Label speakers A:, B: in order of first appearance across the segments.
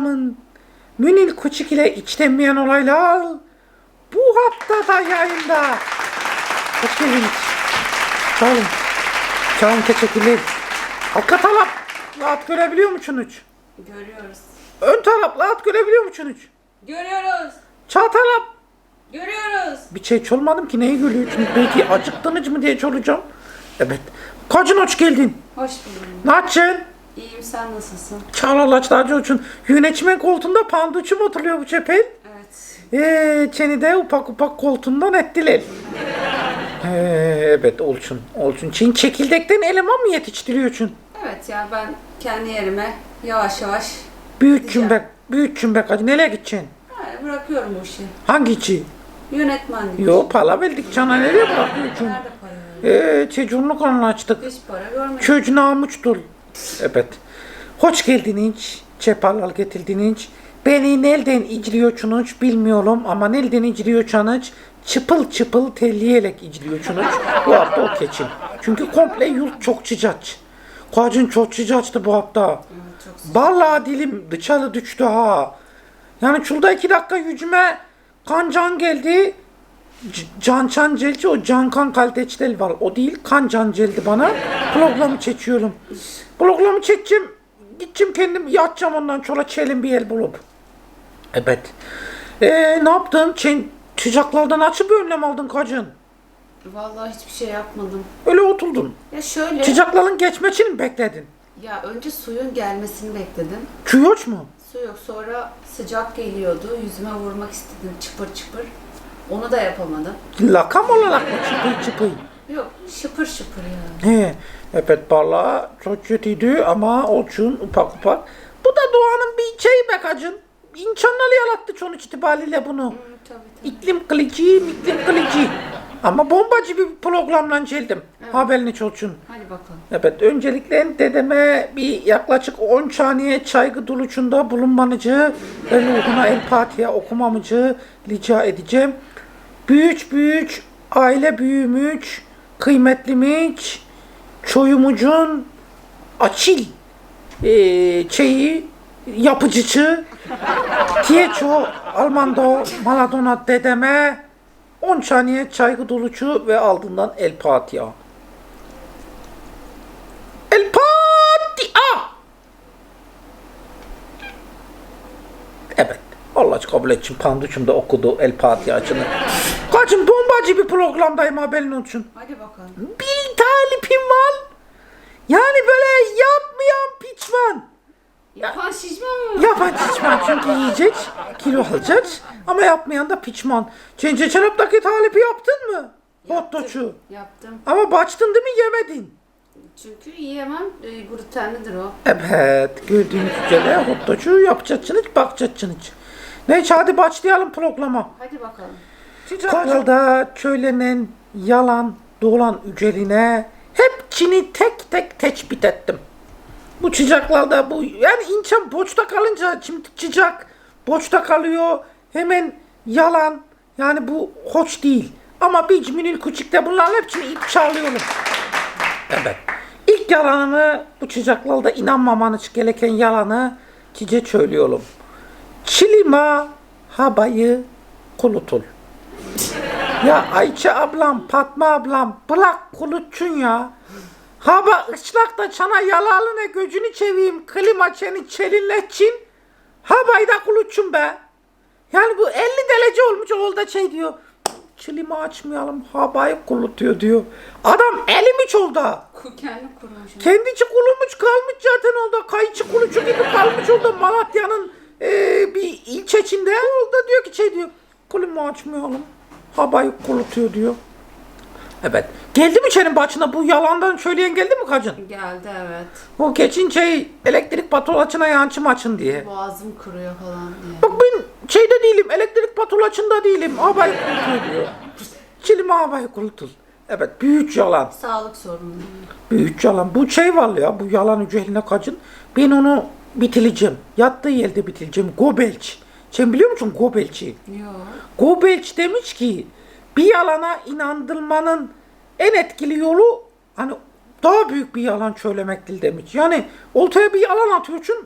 A: programın Münil Küçük ile içtenmeyen olaylar bu hafta da yayında. Hoş geldiniz. Sağ olun. Sağ olun teşekkürler. Arka taraf rahat görebiliyor musunuz?
B: Görüyoruz.
A: Ön taraf rahat görebiliyor musunuz?
B: Görüyoruz.
A: Sağ taraf.
B: Görüyoruz.
A: Bir şey çolmadım ki neyi gülüyorsunuz? Belki acıktınız mı diye çolacağım. Evet. Kocun hoş geldin.
B: Hoş buldum.
A: Ne yapacaksın?
B: İyiyim sen nasılsın?
A: Çağlarlaçlarca için yönetmen koltuğunda panduçum oturuyor bu çepel.
B: Evet.
A: Eee seni de upak upak koltuğundan ettiler. Ee, evet olsun olsun. Çin çekirdekten eleman mı yetiştiriyorsun?
B: Evet ya ben kendi yerime yavaş yavaş
A: Büyük
B: Gideceğim.
A: cümbek, büyük cümbek hacı nereye gideceksin?
B: ha, bırakıyorum bu işi.
A: Hangi içi?
B: Yönetmenlik.
A: Yo para verdik cana nereye bırakıyorsun?
B: Nerede para?
A: Eee çocuğunu anlaştık.
B: Hiç para görmedim.
A: Çocuğun amuçtur. Evet. Hoş geldiniz. Çepalal getirdiniz. Beni nereden iciliyorsunuz bilmiyorum ama nereden iciliyorsanız çıpıl çıpıl telleyerek iciliyorsunuz. Bu hafta o keçin. Çünkü komple yurt çok sıcak. Kocun çok sıcaktı bu hafta. Vallahi dilim dışarı düştü ha. Yani şurada iki dakika yüzüme kan can geldi. C- Can Can Celci o Cankan Kalteçtel var. O değil kan can geldi bana. Programı çekiyorum. Programı çekeceğim. Gideceğim kendim yatacağım ondan sonra çelim bir yer bulup. Evet. Ee, ne yaptın? Sen sıcaklardan açıp önlem aldın kacın.
B: Vallahi hiçbir şey yapmadım.
A: Öyle oturdun.
B: Ya şöyle.
A: Sıcakların geçmesini mi bekledin?
B: Ya önce suyun gelmesini bekledim.
A: Çuyoç mu?
B: Su yok sonra sıcak geliyordu. Yüzüme vurmak istedim çıpır çıpır. Onu da yapamadım.
A: Lakam olarak mı çıpıy çıpıy?
B: Yok şıpır şıpır yani.
A: He, evet vallahi çok kötüydü ama olsun upak upak. Bu da doğanın bir şeyi be kacın. İnsanlar yarattı sonuç itibariyle bunu.
B: Hı, tabii tabii.
A: İklim kılıcı, iklim kılıcı. Ama bombacı bir programla geldim. Haberiniz olsun.
B: Hadi bakalım.
A: Evet, öncelikle dedeme bir yaklaşık 10 saniye saygı doluçunda bulunmanızı ve ruhuna el Fatiha okumamızı rica edeceğim. Büyük büyük aile büyümüç, kıymetlimiz, çoyumucun açil eee şeyi, yapıcısı, Tiecho Almando Maradona dedeme 10 saniye saygı doluçu ve ardından El Fatiha. El Fatiha. Evet. Allah kabul etsin. Panduçum da okudu El Fatiha'sını. Bombacı bir programdayım haberin olsun.
B: Hadi bakalım.
A: Bir talipim var. Yani böyle yapmayan piçman.
B: Yapan şişman mı?
A: Yapan piçman çünkü yiyecek, kilo alacak ama yapmayan da piçman. Sen geçen haftaki talipi yaptın mı? Hot dog'u.
B: Yaptım.
A: Ama baktın değil mi yemedin.
B: Çünkü yiyemem. E, glutenlidir o.
A: Evet, gördüğünüz üzere hot dog'u yapacaksınız, bakacaksınız. Neyse hadi başlayalım programa.
B: Hadi bakalım.
A: Kanalda söylenen yalan dolan üzerine hepsini tek tek tespit ettim. Bu çiçeklarda bu yani insan boşta kalınca şimdi çiçek boşta kalıyor hemen yalan yani bu hoş değil. Ama biz Münir Küçük'te bunların hepsini ip çağırıyorum. Evet. İlk yalanımı bu çiçeklarda inanmamanız gereken yalanı size söylüyorum. Çilima habayı kulutul. Ya Ayça ablam, Fatma ablam bırak kulutçun ya. Hava ıslakta çana yalalına gözünü çeveyim, klima seni çelinletçin. Havayı da kulutçun be. Yani bu 50 derece olmuş olda şey diyor. Çilimi açmayalım, havayı kulutuyor diyor. Adam elimi oldu.
B: Kendi kurumuş.
A: Kendici kulumuş kalmış zaten orada. Kayıcı kuluçu gibi kalmış orada Malatya'nın eee, bir ilçesinde. Orada diyor ki şey diyor. Kulumu açmayalım. Havayı kulutuyor diyor. Evet. Geldi mi senin başına bu yalandan söyleyen geldi mi kacın?
B: Geldi evet.
A: O geçin şey elektrik patolaçına yancım açın diye.
B: Boğazım kuruyor falan diye.
A: Bak ben şeyde değilim elektrik patolaçında değilim. Havayı kulutuyor diyor. Çilime havayı kulutul. Evet büyük yalan.
B: Sağlık sorunu.
A: Büyük yalan. Bu şey var ya, bu yalan ücretine kaçın. Ben onu bitireceğim. Yattığı yerde bitireceğim. Gobelç. Sen biliyor musun Gobelç'i?
B: Yok.
A: Gobelç demiş ki bir yalana inandırmanın en etkili yolu hani daha büyük bir yalan söylemektir demiş. Yani ortaya bir yalan atıyorsun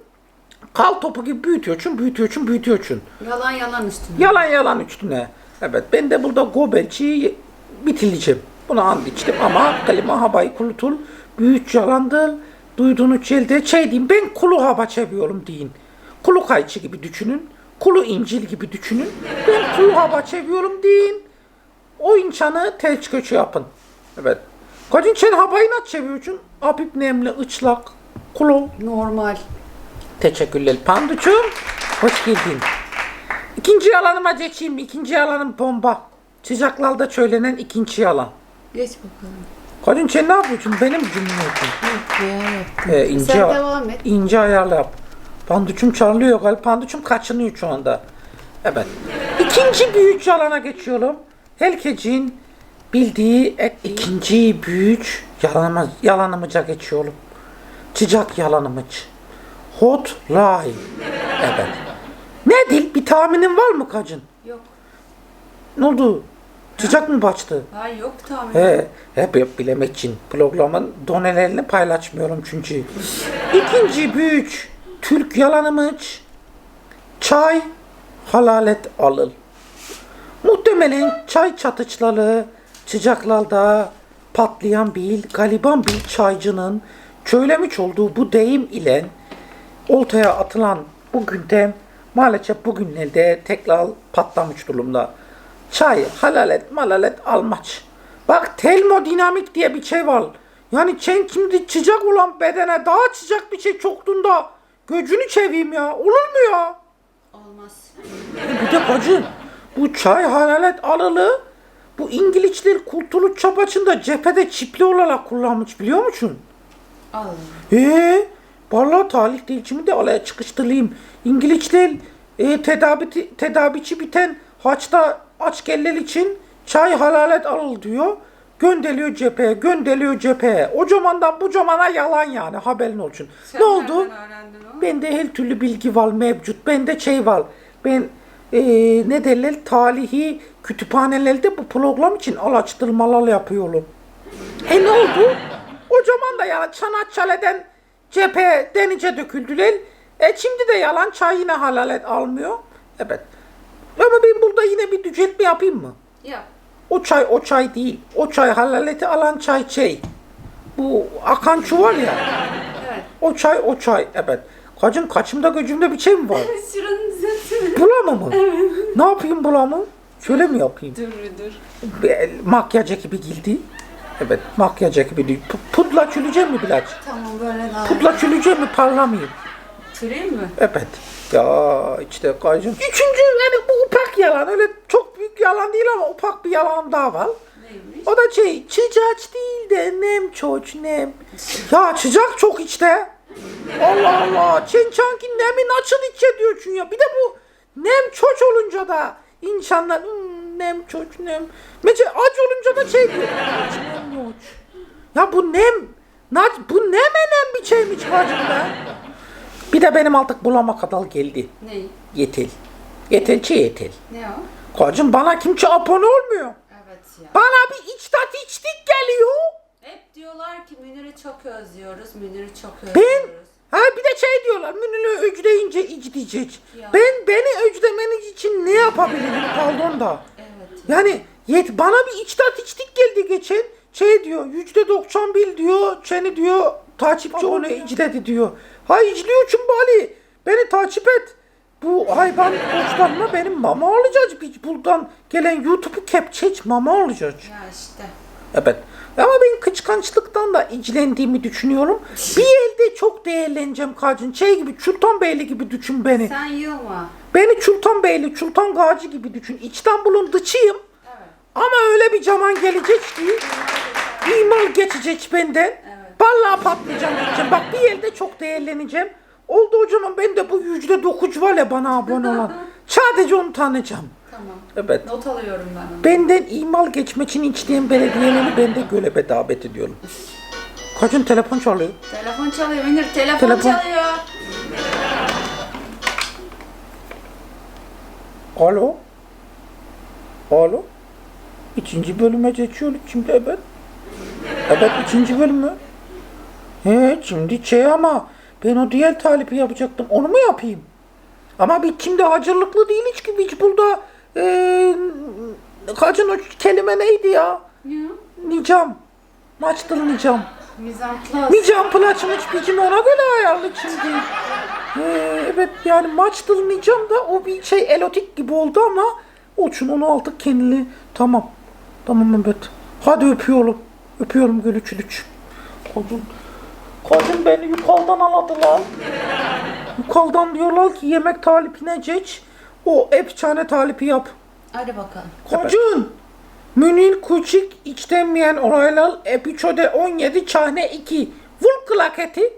A: Kal topu gibi büyütüyorsun, büyütüyorsun, büyütüyorsun.
B: Yalan yalan üstüne.
A: Yalan yalan üstüne. Evet ben de burada gobelçiyi bitireceğim. Bunu and içtim ama kalima habayı kurutul. Büyük yalandır. Duyduğunuz yerde şey diyeyim ben kulu haba çeviriyorum deyin. Kulu kayçı gibi düşünün. Kulu incil gibi düşünün. Ben kulu haba çeviriyorum deyin. O insanı tel köçü yapın. Evet. Kadın sen habayı nasıl çeviriyorsun? Apip nemli, ıçlak, kulu.
B: Normal.
A: Teşekkürler. Panduçum, hoş geldin. İkinci yalanıma geçeyim. İkinci yalanım bomba. Sıcaklarda söylenen ikinci yalan.
B: Geç bakalım.
A: Kadın sen ne yapıyorsun? Benim cümletim.
B: Yok ya yaptım.
A: Ee, ince,
B: Sen devam et.
A: ince ayarla yap. Panduçum çarlıyor galiba. Panduçum kaçınıyor şu anda. Evet. İkinci büyük yalana geçiyorum. Herkesin bildiği e- ikinci büyük yalanıma, yalanımıca geçiyorum. Sıcak yalanımıç. Hotline. Evet. Nedir? Bir tahminin var mı kacın?
B: Yok.
A: Ne oldu? Sıcak mı başladı?
B: Ha yok tahmin.
A: He, hep hep bilemek için programın donelerini paylaşmıyorum çünkü. İkinci büyük Türk yalanımız çay halalet alıl. Muhtemelen çay çatıçları sıcaklarda patlayan bir galiban bir çaycının söylemiş olduğu bu deyim ile oltaya atılan bu gündem maalesef bugünlerde tekrar patlamış durumda. Çay, halalet, malalet almaç. Bak termodinamik diye bir şey var. Yani sen şimdi sıcak olan bedene daha sıcak bir şey çoktuğunda göcünü çeveyim ya. Olur mu ya?
B: Olmaz.
A: Bir de bacım bu çay halalet alılı bu İngilizler Kurtuluş Çapaçı'nda cephede çipli olarak kullanmış biliyor musun?
B: Allah.
A: Ee, vallahi talih değilcimi de alaya çıkıştırayım. İngilizler e, tedavi, tedaviçi biten haçta aç için çay halalet alıl diyor. Gönderiyor cepheye, gönderiyor cepheye. O zamandan bu zamana yalan yani haberin olsun.
B: Sen
A: ne oldu? Bende her türlü bilgi var mevcut. Bende şey var. Ben e, ne derler talihi kütüphanelerde bu program için araştırmalar yapıyorum. E ne oldu? O zaman da yalan Çanakkale'den cephe denize döküldüler. E şimdi de yalan çay yine halalet almıyor. Evet. Ama ben burada yine bir düzeltme yapayım mı?
B: Yap.
A: O çay o çay değil. O çay halaleti alan çay şey. Bu akan su var ya.
B: Evet.
A: O çay o çay. Evet. Kacın kaçımda gözümde bir şey mi var?
B: Şuranın düzeltini.
A: Bulama mı? ne yapayım bulama? Şöyle mi yapayım?
B: Dur dur.
A: Bir, makyaj ekibi girdi. Evet makyaj ekibi Pudla çüleceğim mi Bilal?
B: Tamam böyle daha.
A: Pudla çüleceğim mi parlamayayım?
B: Süreyim mi?
A: Evet. Ya işte kacın. Üçüncü yani bu ufak yalan. Öyle çok büyük yalan değil ama ufak bir yalan daha var.
B: Neymiş?
A: O da şey sıcak değil de nem çok nem. Ya sıcak çok işte. Allah Allah. Sen sanki nemi nasıl hissediyorsun ya. Bir de bu nem çok olunca da insanlar "Hmm, nem çok nem. Mesela aç olunca da şey diyor. "Aç, nem yok. Ya bu nem. Bu ne nem bir şeymiş bacım be. Bir de benim artık bulama kadar geldi.
B: Ne?
A: Yetel. Yetelçi yetel.
B: Ne o?
A: Kocam bana kimse abone olmuyor.
B: Evet ya.
A: Bana bir içtat içtik geliyor.
B: Hep diyorlar ki Münir'i çok özlüyoruz. Münir'i çok
A: Ben
B: özlüyoruz.
A: ha bir de şey diyorlar Münir'i öcleyince içleyecek. Ben beni öclemeniz için ne yapabilirim pardon da.
B: Evet.
A: Yani yet bana bir içtat içtik geldi geçen. Şey diyor yüzde 91 diyor seni diyor takipçi onu icledi diyor. Ha icliyorsun bari beni takip et. Bu hayvan borçlanma benim mama olacağız. Biz buradan gelen YouTube'u kepçeç mama olacağız.
B: Ya işte.
A: Evet. Ama ben kıskançlıktan da ilgilendiğimi düşünüyorum. Bir elde çok değerleneceğim Kacın. Şey gibi Sultanbeyli gibi düşün beni.
B: Sen yılma.
A: Beni Sultanbeyli, Sultan Gazi gibi düşün. İstanbul'un dıçıyım.
B: Evet.
A: Ama öyle bir zaman gelecek ki imal geçecek benden.
B: Evet.
A: Vallahi patlayacağım gideceğim. Bak bir elde çok değerleneceğim. Oldu o zaman ben de bu yüzde dokuz var ya bana abone olan. Sadece onu tanıyacağım.
B: Tamam.
A: Evet.
B: Not alıyorum ben onu.
A: Benden imal geçmek için isteyen belediyeleri ben de göreve davet ediyorum. Kaçın telefon çalıyor.
B: Telefon çalıyor Münir. Telefon,
A: Telefon.
B: çalıyor.
A: Alo? Alo? İkinci bölüme geçiyoruz şimdi evet. Evet ikinci bölümü. He şimdi şey ama Ben o diğer talipi yapacaktım. Onu mu yapayım? Ama bir şimdi hazırlıklı değil hiç gibi. Hiç burada eee kaçın o kelime neydi ya?
B: Ya.
A: Nicam. Maçtıl nicam.
B: Mizantlas.
A: Nicam plaçım hiç bicim ona göre ayarlı şimdi. Ee, evet yani maçtıl nicam da o bir şey elotik gibi oldu ama olsun onu aldık kendini. Tamam. Tamam evet. Hadi öpüyorum. Öpüyorum gülüçülüç. Kadın. Kadın beni yukarıdan aladılar. Yukarıdan diyorlar ki yemek talipine geç. O efsane talipi yap.
B: Hadi bakalım.
A: Kocun. Münir Küçük içtenmeyen olaylar episode 17 çahne 2. Vul klaketi.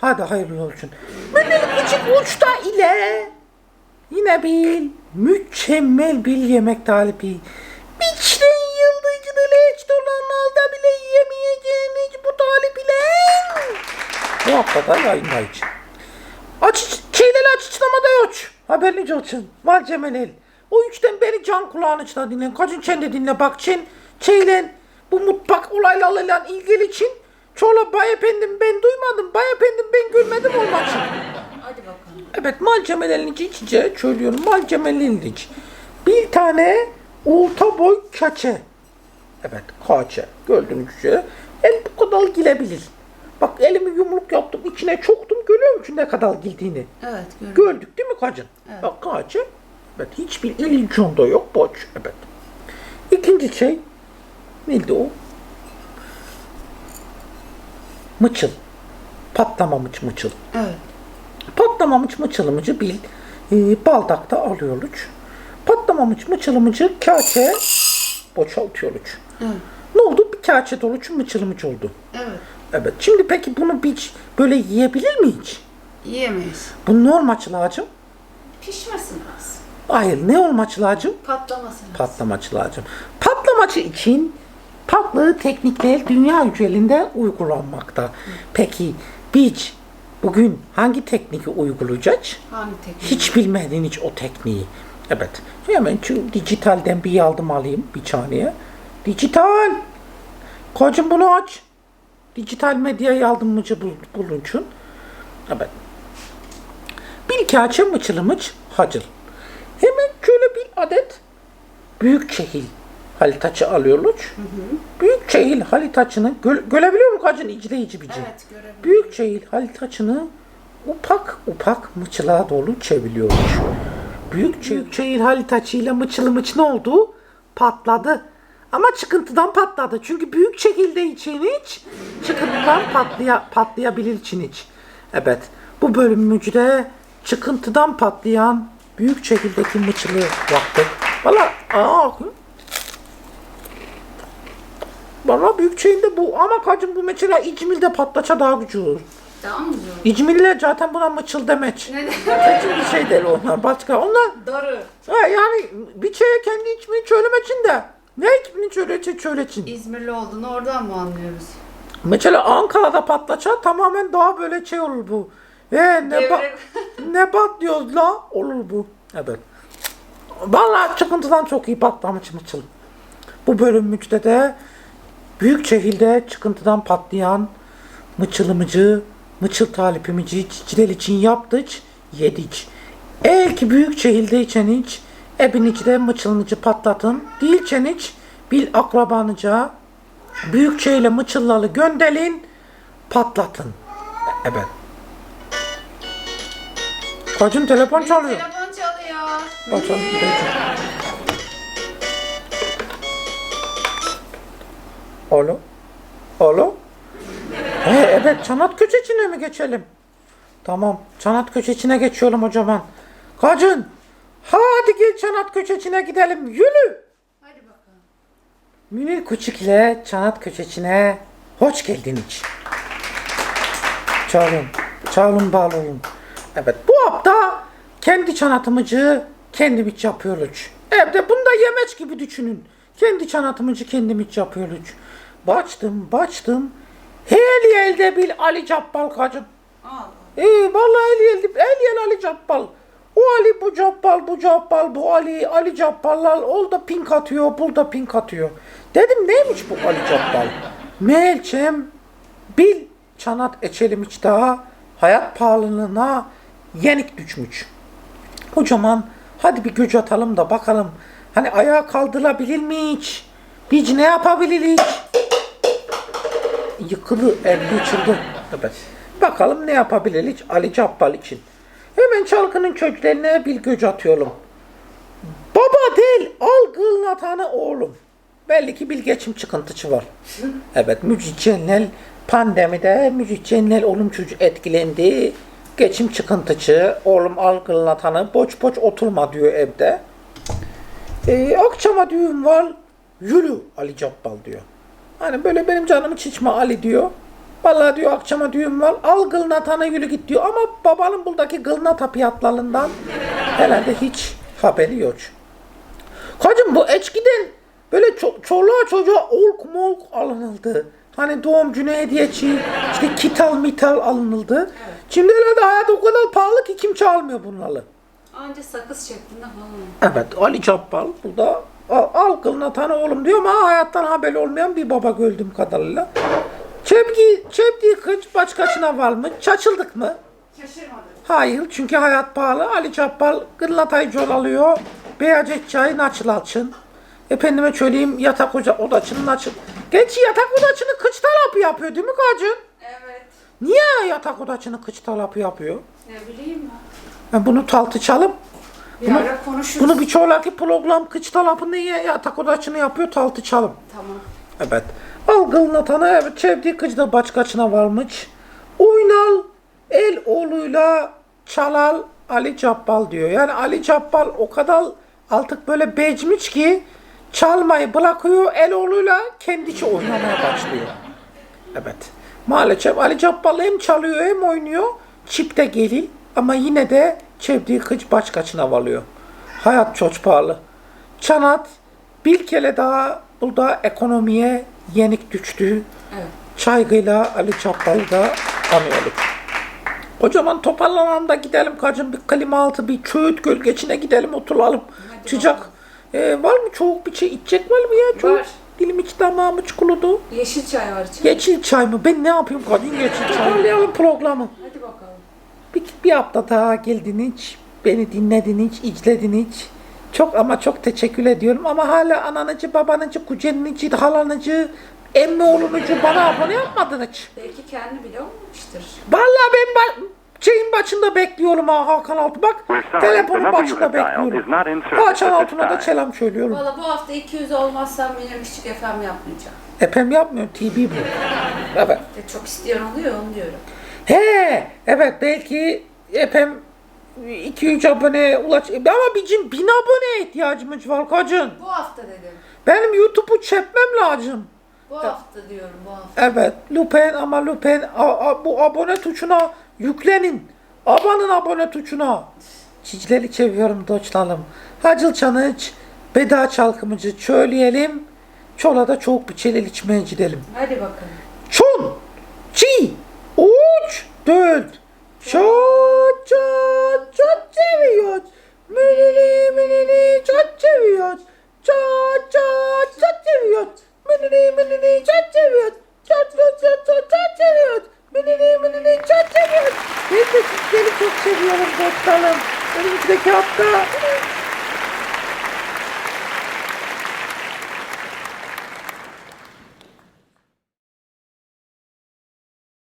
A: Hadi hayırlı olsun. Münir Küçük uçta ile. Yine bir mükemmel bir yemek talibi. Biçten yıldızlı leç dolanlarda bile yiyemeyeceğiniz bu talip ile. Bu haftada yayınlayıcı. Aç, şeyleri açıklamada yok. Haberiniz olsun. Malzemeler. O üçten beri can kulağınızda dinlen. Kaçın sen de dinle bak Çin. Şeylen bu mutfak olaylarıyla ilgili için. Çoğla bay efendim ben duymadım. Bay efendim ben görmedim olmak için.
B: Hadi bakalım.
A: Evet malzemelerinizi içince söylüyorum. Malzemeleriniz. Bir tane orta boy kaçe. Evet kaçe. Gördüğünüz üzere. El bu kadar gilebilir. Bak elimi yumruk yaptım. içine çoktum. Görüyor musun ne kadar girdiğini?
B: Evet görüyorum.
A: Gördük değil mi kacın?
B: Evet.
A: Bak kaçı. Evet hiçbir illüzyonda yok boş. Evet. İkinci şey neydi o? Mıçıl. Patlamamış mıçıl.
B: Evet.
A: Patlamamış mıçılımıcı bil e, baldakta alıyoruz. Patlamamış mıçılımıcı boşaltıyoruz.
B: Evet.
A: Ne oldu? Bir kağıça dolu mıçılımıcı oldu.
B: Evet.
A: Evet. Şimdi peki bunu bir böyle yiyebilir mi hiç?
B: Yiyemeyiz.
A: Bu ne olmaç lazım?
B: Pişmesin lazım.
A: Hayır. Ne olmaç lazım?
B: Patlamasın lazım.
A: Patlamaç lazım. Patlamaçı için farklı teknikler dünya üzerinde uygulanmakta. Peki biz bugün hangi tekniği uygulayacağız?
B: Hangi teknik?
A: Hiç bilmedin hiç o tekniği. Evet. Hemen şu dijitalden bir yardım alayım bir saniye. Dijital. Kocam bunu aç. Dijital medya yardımcı bul, bulunçun. Evet. Bir kağıtça mıçılımıç hacıl. Hemen şöyle bir adet büyük şehil halitaçı alıyoruz. Büyük şehil halitaçını göl, görebiliyor musun kacın izleyici bici?
B: Evet görebilirim.
A: Büyük şehil halitaçını upak upak mıçılığa doğru çeviriyormuş. Büyük büyük şehir halitaçıyla mıçılı mıç ne oldu? Patladı. Ama çıkıntıdan patladı. Çünkü büyük şekilde için hiç çıkıntıdan patlaya, patlayabilir için hiç. Evet. Bu bölümümüzde çıkıntıdan patlayan büyük şekildeki mıçılı yaptık. Valla Valla büyük şeyinde bu ama kacım bu mesela İcmil'de patlaça daha güçlü olur.
B: Daha mı zor?
A: İcmiller zaten buna mıçıl demeç.
B: Neden?
A: Seçim bir şey der onlar başka. Onlar
B: Doğru.
A: ha, yani bir şeye kendi içmini söylemeçin de ne içmini söyleçin söyleçin.
B: İzmirli olduğunu oradan mı anlıyoruz?
A: Mesela Ankara'da patlaça tamamen daha böyle şey olur bu. Ve ne, ba- ne diyoruz la olur bu. Evet. Vallahi çıkıntıdan çok iyi patlamış mıçıl. Bu bölümümüzde de büyük şehirde çıkıntıdan patlayan mıçılımıcı, mıçıl talipimici cicilel için yaptık, yedik. Eğer ki büyük şehirde içen hiç, ebin içinde mıçılınıcı patlatın, değilçen hiç, bir akrabanıca, büyük şeyle mıçıllalı gönderin, patlatın. Evet. Kocun telefon çalıyor.
B: Telefon çalıyor.
A: Bakalım. Alo? Alo? He, evet, çanat köşesine mi geçelim? Tamam, çanat köşesine geçiyorum o zaman. Kacın, hadi gel çanat köşesine gidelim, yürü.
B: Hadi bakalım.
A: Münir Küçük ile çanat köşesine hoş geldiniz. Çağırın, çağırın bağlı olun. Evet, bu hafta kendi çanatımızı kendimiz yapıyoruz. Evde bunu da yemek gibi düşünün. Kendi çanatımızı kendimiz yapıyoruz. Baçtım, baçtım. Her yerde bir Ali Cappal kacım. Ee, vallahi el yeldi, el yel Ali Cappal. O Ali bu Cappal, bu Cappal, bu Ali, Ali Cappallar. Ol da pink atıyor, bul da pink atıyor. Dedim neymiş bu Ali Cappal? Meğerçem bil çanat eçelim hiç daha hayat pahalılığına yenik düşmüş. O zaman hadi bir göç atalım da bakalım. Hani ayağa kaldırılabilir mi hiç? Biz ne yapabilir hiç? Yıkılı ev geçirdi. Evet. Bakalım ne yapabilir hiç Ali Cappal için. Hemen çalkının çocuklarına bir göç atıyorum. Baba değil, al gılnatanı oğlum. Belli ki bir geçim çıkıntısı var. Evet, müzisyenler pandemide müzisyenler olumsuz etkilendi. Geçim çıkıntısı, oğlum al gılnatanı, boç boç oturma diyor evde. Ee, akşama düğün var, yürü Ali Cappal diyor. Hani böyle benim canımı çiçme Ali diyor. Vallahi diyor akşama düğün var, al gılnatana yürü git diyor. Ama babanın buradaki gılnata fiyatlarından herhalde hiç haberi yok. Hacım bu eskiden böyle ço- çoluğa çocuğa olk molk alınıldı. Hani doğum günü hediyeci, işte kital mital alınıldı. Şimdi herhalde hayat o kadar pahalı ki kim çalmıyor bunları.
B: Anca sakız şeklinde falan.
A: Evet Ali Cappal burada al, al kılına tanı oğlum diyor ama hayattan haberi olmayan bir baba gördüğüm kadarıyla. Çepki, çepki kıç başkasına var mı? Çaçıldık mı?
B: Şaşırmadım.
A: Hayır çünkü hayat pahalı. Ali Cappal gırlatayı col alıyor. Beyazet çayı naçıl alçın. Efendime söyleyeyim yatak oda, odacının naçıl. Gerçi yatak odacını kıç talapı yapıyor değil mi Kacın?
B: Evet.
A: Niye yatak odacını kıç talapı yapıyor?
B: Ne bileyim ben.
A: Yani bunu tartışalım.
B: Bir
A: Bunu-
B: ara konuşuruz.
A: Bunu bir çoğlaki program kıç talapı niye yatak odacını yapıyor tartışalım.
B: Tamam.
A: Evet. Algılına tanı evet çevdi kıcda başkaçına varmış. Oynal el oğluyla çalal Ali Cappal diyor. Yani Ali Cappal o kadar artık böyle becmiş ki çalmayı bırakıyor el oğluyla kendisi oynamaya başlıyor. Evet. Maalesef Ali Cappal hem çalıyor hem oynuyor. Çipte gelin ama yine de çevdiği kıç başkaçına varıyor. Hayat çok pahalı. Çanat bir kere daha burada ekonomiye yenik düştü.
B: Evet.
A: Çaygıyla Ali Çapal'ı da anıyorduk. O zaman toparlanalım da gidelim kacım bir klima altı bir çöğüt gölgesine gidelim oturalım.
B: Hadi
A: Sıcak. Ee, var mı çoğuk bir şey içecek var mı ya? Çoğuk.
B: Var.
A: Dilim içi damağım hiç kurudu.
B: Yeşil çay var içinde.
A: Yeşil çay mı? Ben ne yapayım kadın yeşil çay? Toparlayalım programı.
B: Hadi bakalım.
A: Bir, bir hafta daha geldin hiç. Beni dinledin hiç, izledin hiç. Çok ama çok teşekkür ediyorum. Ama hala ananıcı, babanıcı, kuzeninici, halanıcı, emmi oğlunucu bana abone yapmadın hiç.
B: Belki kendi bile olmamıştır.
A: Vallahi ben ba- şeyin başında bekliyorum ha Hakan Altı. Bak telefonun başında bekliyorum. Hakan Altı'na da selam söylüyorum.
B: Valla bu hafta 200 olmazsam benim küçük efem yapmayacağım.
A: Epem yapmıyor TB bu. Evet.
B: Çok isteyen oluyor onu diyorum.
A: He, evet belki epem 2-3 abone ulaş... Ama bizim 1000 abone ihtiyacımız var kacın.
B: Bu hafta dedim.
A: Benim YouTube'u çekmem lazım.
B: Bu hafta diyorum bu hafta.
A: Evet, lütfen ama lütfen a- a- bu abone tuşuna yüklenin. Abanın abone tuşuna. Sizleri seviyorum dostlarım. Hacıl Çanıç, Beda Çalkımıcı söyleyelim. Çola da çok bir çelil içmeye gidelim.
B: Hadi bakalım.
A: Çun, çi, dört. Çok çok çok seviyoruz. Minini minini çok seviyoruz. Çok çok çok seviyoruz. Minini minini çok seviyoruz. Çok çok çok çok çok seviyoruz. Minini minini çok seviyoruz. Ben de sizleri çok seviyorum dostlarım. Önümüzdeki hafta